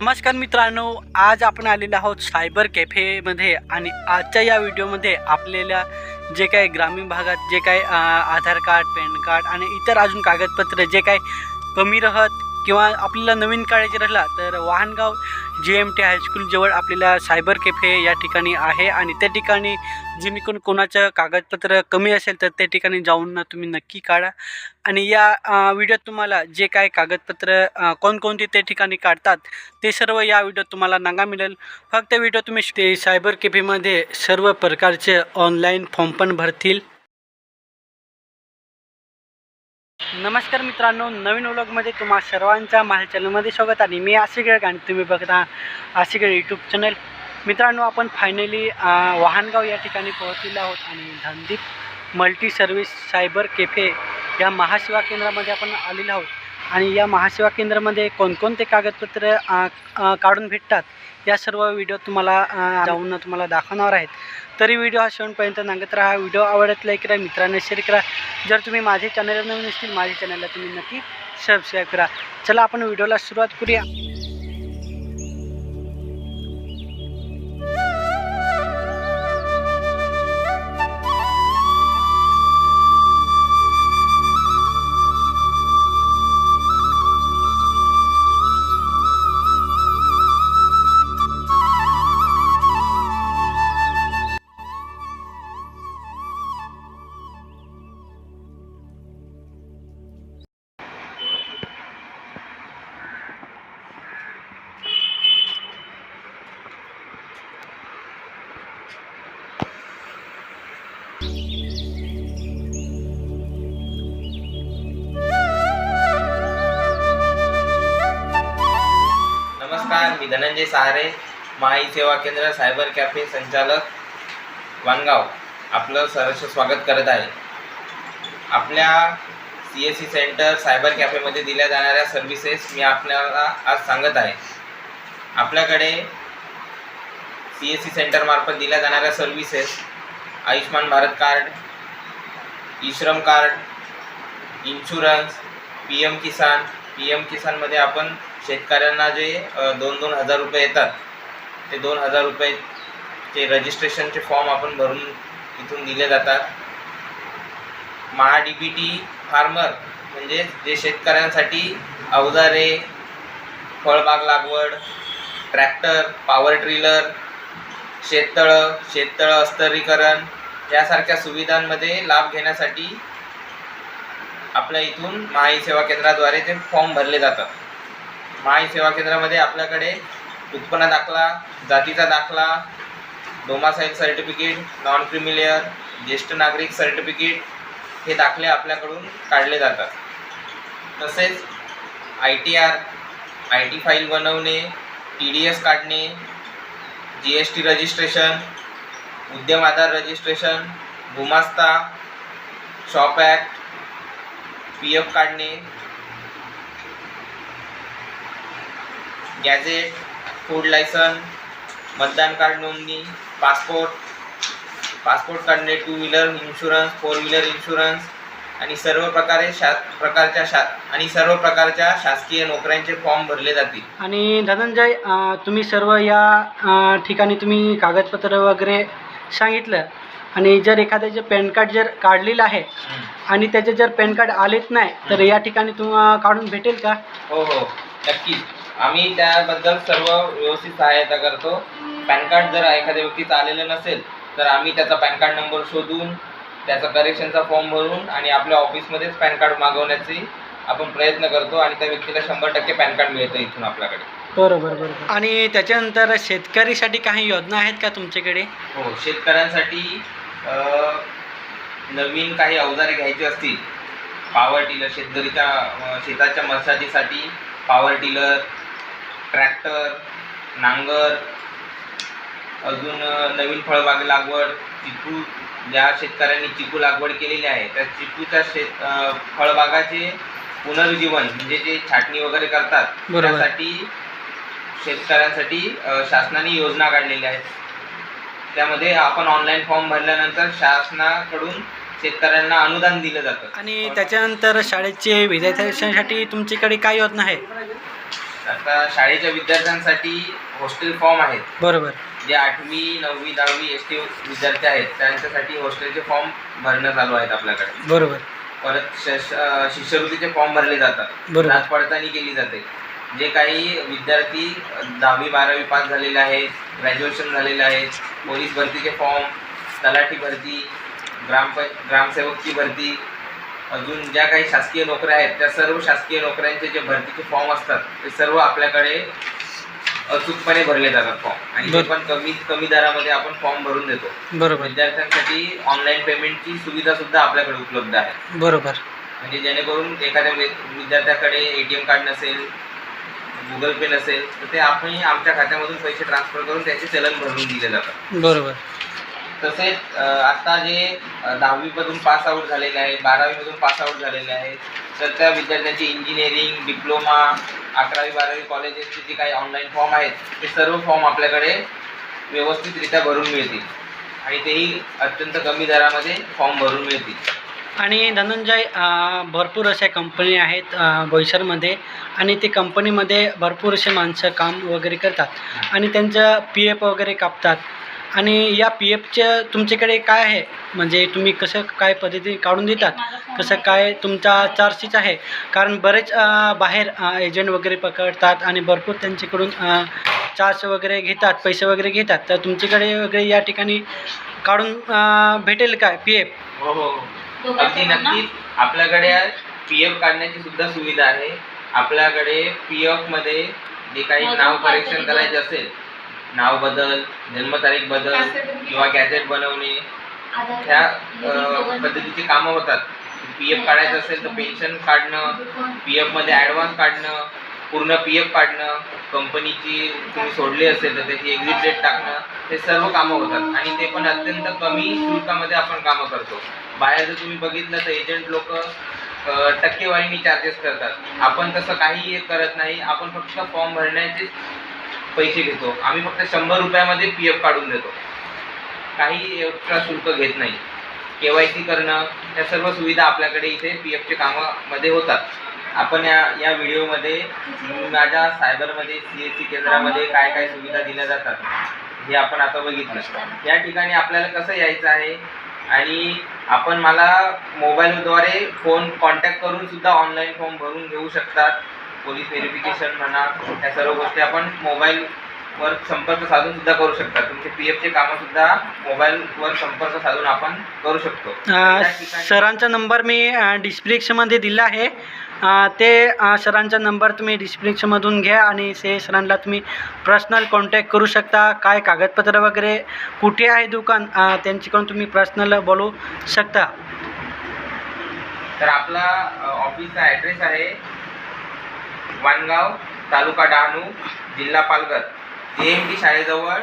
नमस्कार मित्रांनो आज आपण आलेलो आहोत सायबर कॅफेमध्ये आणि आजच्या या व्हिडिओमध्ये आपल्याला जे काही ग्रामीण भागात जे काही आधार कार्ड पॅन कार्ड आणि इतर अजून कागदपत्र जे काही कमी राहत किंवा आपल्याला नवीन काढायचे राहिला तर वाहनगाव जी एम टी हायस्कूलजवळ आपल्याला सायबर कॅफे या ठिकाणी आहे आणि त्या ठिकाणी जेणेकरून कोणाचं कागदपत्र कमी असेल तर त्या ठिकाणी जाऊन तुम्ही नक्की काढा. आणि या व्हिडिओत तुम्हाला जे काय कागदपत्र कोणकोणती त्या ठिकाणी काढतात ते सर्व या व्हिडिओत तुम्हाला नागा मिळेल. फक्त व्हिडिओ तुम्ही ते सायबर कॅफेमध्ये सर्व प्रकारचे ऑनलाईन फॉर्म पण भरतील. नमस्कार मित्रांनो नवीन व्लॉगमध्ये तुम्हा सर्वांच्या माझ्या चॅनलमध्ये स्वागत आणि मी आशिगड आणि तुम्ही बघता आशिगड यूट्यूब चॅनल मित्रांनो आपण फायनली वाहनगाव या ठिकाणी पोहोचलेलो आहोत आणि Dhandeep multi service cyber cafe या महासेवा केंद्रामध्ये आपण आलेलो आहोत. आणि या महासेवा केंद्रामध्ये कोणकोणते कागदपत्र काढून भेटतात या सर्व व्हिडिओ तुम्हाला जाऊन तुम्हाला दाखवणार आहेत. तरी व्हिडिओ हा शेवटपर्यंत नागत राहा. व्हिडिओ आवडत लाईक करा मित्रांना शेअर करा. जर तुम्ही माझे चॅनलला नवीन असतील माझ्या चॅनलला तुम्ही नक्की सबस्क्राईब करा. चला आपण व्हिडिओला सुरुवात करूया. नमस्कार धनंजय सहारे माई सेवा केंद्र सायबर कॅफे संचालक वानगाव आपलं सहर्ष स्वागत करत आहे. आपल्या C S C center cyber कॅफेमध्ये दिल्या जाणाऱ्या सर्व्हिसेस मी आपल्याला आज सांगत आहे. आपल्याकडे सी एस सी सेंटरमार्फत दिल्या जाणाऱ्या services Ayushman Bharat card E Shram card insurance P M Kisan P M किसानमध्ये आपण शेतकऱ्यांना जे दोन दोन हजार रुपये येतात ते दोन हजार रुपयेचे रजिस्ट्रेशनचे फॉर्म आपण भरून इथून दिले जातात. Maha D B T farmer म्हणजे जे शेतकऱ्यांसाठी अवजारे फळबाग लागवड ट्रॅक्टर पॉवर ट्रिलर शेततळं शेततळं अस्तरीकरण यासारख्या सुविधांमध्ये लाभ घेण्यासाठी आपल्या इथून महाई सेवा केंद्राद्वारे ते फॉर्म भरले जातात. माय सेवा केंद्रामध्ये आपल्याकडे उत्पन्न दाखला जातीचा दाखला डोमासाईल सर्टिफिकेट नॉन क्रिमिलियर ज्येष्ठ नागरिक सर्टिफिकेट हे दाखले आपल्याकडून काढले जातात. तसेच I T R I T file बनवणे टी डी एस काढणे G S T registration Udyam Aadhaar registration गुमास्ता shop act P F काढणे गॅझेट फूड लायसन मतदान कार्ड नोंदणी पासपोर्ट पासपोर्ट काढणे two wheeler insurance four wheeler insurance आणि सर्व प्रकारे शा प्रकारच्या शा आणि सर्व प्रकारच्या शासकीय नोकऱ्यांचे फॉर्म भरले जातील. आणि धनंजय अ, तुम्ही सर्व या अ, ठिकाणी तुम्ही कागदपत्र वगैरे सांगितलं आणि जर एखाद्याचे पॅन कार्ड जर काढलेलं आहे आणि त्याचे जर पॅन कार्ड आलेच नाही तर या ठिकाणी तुम्हाला काढून भेटेल का? हो हो. नक्कीच आम्ही त्याबद्दल सर्व व्यवस्थित सहायता करतो. पॅन कार्ड जर एखाद्या व्यक्तीचं आलेलं नसेल तर आम्ही त्याचा पॅन कार्ड नंबर शोधून त्याचा करेक्शनचा फॉर्म भरून आणि आपल्या ऑफिसमध्येच पॅन कार्ड मागवण्याचे आपण प्रयत्न करतो आणि त्या व्यक्तीला शंभर टक्के पॅन कार्ड मिळतं इथून आपल्याकडे. बरोबर बरोबर आणि त्याच्यानंतर शेतकरीसाठी काही योजना आहेत का तुमच्याकडे? हो शेतकऱ्यांसाठी अ, नवीन काही अवजारे घ्यायची असतील. पॉवर टिलर शेतकरीच्या अ, शेताच्या मशागतीसाठी पॉवर टिलर ट्रॅक्टर नांगर अजून नवीन फळबाग लागवड चिकू ज्या शेतकऱ्यांनी चिकू लागवड केलेली आहे त्या चिकूच्या शेत फळबागाचे पुनरुज्जीवन म्हणजे जे छाटणी वगैरे करतात. त्यासाठी शेतकऱ्यांसाठी शासनाने योजना काढलेल्या आहेत. त्यामध्ये आपण ऑनलाईन फॉर्म भरल्यानंतर शासनाकडून शेतकऱ्यांना अनुदान दिलं जातं. आणि त्याच्यानंतर शाळेचे विद्यार्थ्यांसाठी तुमच्याकडे काय योजना आहे? आता शाळेच्या विद्यार्थ्यांसाठी हॉस्टेल फॉर्म आहेत. बरोबर. जे आठवी नववी दहावी एस टी विद्यार्थी आहेत त्यांच्यासाठी हॉस्टेलचे फॉर्म भरणं चालू आहेत आपल्याकडे. बरोबर. परत शश अ, शिष्यवृत्तीचे फॉर्म भरले जातात. बरोबर. पडताळणी केली जाते. जे काही विद्यार्थी दहावी बारावी पास झालेले आहेत ग्रॅज्युएशन झालेले आहेत पोलीस भरतीचे फॉर्म तलाठी भरती ग्रामपं ग्रामसेवकची भरती अजून ज्या काही शासकीय नोकऱ्या आहेत त्या सर्व शासकीय नोकऱ्यांचे जे भरतीचे फॉर्म असतात ते सर्व आपल्याकडे अचूकपणे भरले जातात फॉर्म आणि ते. पण कमी कमी दरामध्ये आपण फॉर्म भरून देतो. बरोबर. विद्यार्थ्यांसाठी ऑनलाईन पेमेंटची सुविधा सुद्धा आपल्याकडे उपलब्ध आहे. बरोबर. म्हणजे जेणेकरून एखाद्या विद्यार्थ्याकडे ए टी एम कार्ड नसेल गुगल पे नसेल तर ते आपण आमच्या खात्यामधून पैसे ट्रान्सफर करून त्याचे चलन भरून दिले जातात. बरोबर. तसेच अ, आता जे दहावीमधून पास आऊट झालेले आहेत बारावीमधून पास आऊट झालेले आहेत तर त्या विद्यार्थ्यांचे इंजिनिअरिंग डिप्लोमा अकरावी बारावी कॉलेजेसचे जे काही ऑनलाईन फॉर्म आहेत ते सर्व फॉर्म आपल्याकडे व्यवस्थितरित्या भरून मिळतील. आणि तेही अत्यंत कमी दरामध्ये फॉर्म भरून मिळतील. आणि धनंजय भरपूर अशा कंपनी आहेत बोईसरमध्ये आणि ते कंपनीमध्ये भरपूर असे माणसं काम वगैरे करतात. आणि त्यांचं पी एफ वगैरे कापतात. आणि या पी एफचं तुमच्याकडे काय आहे? म्हणजे तुम्ही कसं काय पद्धतीने काढून देतात? कसं काय तुमचा चार्जेस आहे? कारण बरेच बाहेर एजंट वगैरे पकडतात आणि भरपूर त्यांच्याकडून चार्ज वगैरे घेतात पैसे वगैरे घेतात. तर तुमच्याकडे वगैरे या ठिकाणी काढून भेटेल काय पी एफ हो हो हो. अगदी नक्कीच. आपल्याकडे पी एफ काढण्याची सुद्धा सुविधा आहे. आपल्याकडे पी एफमध्ये जे काही नाव करेक्शन करायचे असेल नाव बदल जन्मतारीख बदल किंवा गॅजेट बनवणे ह्या पद्धतीची कामं होतात. पी एफ काढायचं असेल तर पेन्शन काढणं पी एफमध्ये ॲडव्हान्स काढणं पूर्ण पी एफ काढणं कंपनीची तुम्ही सोडली असेल तर त्याची एक्झिट डेट टाकणं हे सर्व कामं होतात. आणि ते पण अत्यंत कमी शुल्कामध्ये आपण कामं करतो. बाहेर जर तुम्ही बघितलं तर एजंट लोक टक्केवारीने चार्जेस करतात. आपण तसं काही करत नाही. आपण फक्त फॉर्म भरण्याचे पैसे घेतो. आम्ही फक्त शंभर रुपयामध्ये पी एफ काढून देतो. काही एक्स्ट्रा शुल्क घेत नाही. के वाय सी करणं या सर्व सुविधा आपल्याकडे इथे पी एफचे कामामध्ये होतात. आपण या या व्हिडिओमध्ये माझ्या सायबरमध्ये सी एस सी केंद्रामध्ये काय काय सुविधा दिल्या जातात हे आपण आता बघितलं. या ठिकाणी आपल्याला कसं यायचं आहे आणि आपण मला मोबाईलद्वारे फोन कॉन्टॅक्ट करून सुद्धा ऑनलाईन फॉर्म भरून घेऊ शकतात. पोलीस व्हेरिफिकेशन म्हणा या सर्व गोष्टी आपण मोबाईलवर संपर्क साधून सुद्धा करू शकतात. तुमचे पी एफचे कामं सुद्धा मोबाईलवर संपर्क साधून आपण करू शकतो. अ, त्या ठिकाणी- सरांचा नंबर मी डिस्क्रिप्शनमध्ये दिला आहे. अ, ते अ, सरांचा नंबर तुम्ही डिस्क्रिप्शनमधून घ्या आणि ते सरांना तुम्ही पर्सनल कॉन्टॅक्ट करू शकता. काय कागदपत्र वगैरे कुठे आहे दुकान अ, त्यांच्याकडून तुम्ही पर्सनल बोलू शकता. तर आपला ऑफिसचा ॲड्रेस आहे वाणगाव तालुका डहाणू जिल्हा पालघर. जे एम टी शाळेजवळ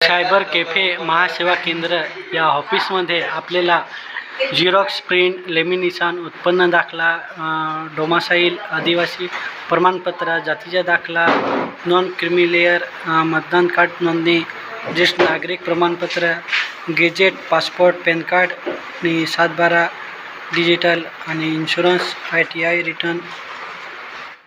सायबर कॅफे महासेवा केंद्र या ऑफिसमध्ये आपल्याला झिरॉक्स प्रिंट लेमिनिसान उत्पन्न दाखला डोमासाईल आदिवासी प्रमाणपत्र जातीचा दाखला नॉन क्रिमिलेअर मतदान कार्ड नोंदणी ज्येष्ठ नागरिक प्रमाणपत्र गेजेट पासपोर्ट पॅन कार्ड आणि सातबारा डिजिटल आणि insurance I T I return